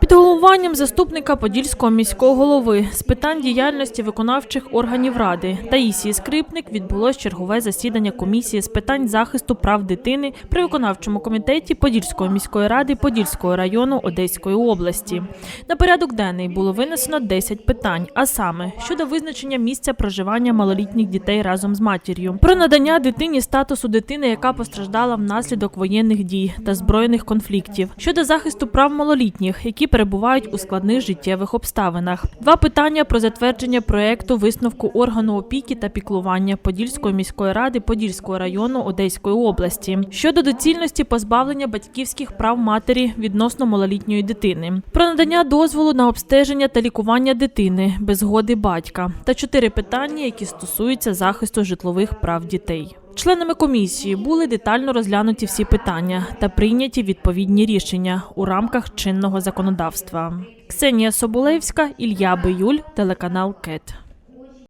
Під головуванням заступника Подільського міського голови з питань діяльності виконавчих органів ради Таїсії Скрипник відбулось чергове засідання комісії з питань захисту прав дитини при виконавчому комітеті Подільської міської ради Подільського району Одеської області. На порядок денний було винесено 10 питань, а саме щодо визначення місця проживання малолітніх дітей разом з матір'ю, про надання дитині статусу дитини, яка постраждала внаслідок воєнних дій та збройних конфліктів, щодо захисту прав малолітніх, які перебувають у складних життєвих обставинах. Два питання про затвердження проекту висновку органу опіки та піклування Подільської міської ради Подільського району Одеської області щодо доцільності позбавлення батьківських прав матері відносно малолітньої дитини, про надання дозволу на обстеження та лікування дитини без згоди батька та чотири питання, які стосуються захисту житлових прав дітей. Членами комісії були детально розглянуті всі питання та прийняті відповідні рішення у рамках чинного законодавства. Ксенія Соболевська, Ілля Биюль, телеканал КЕТ.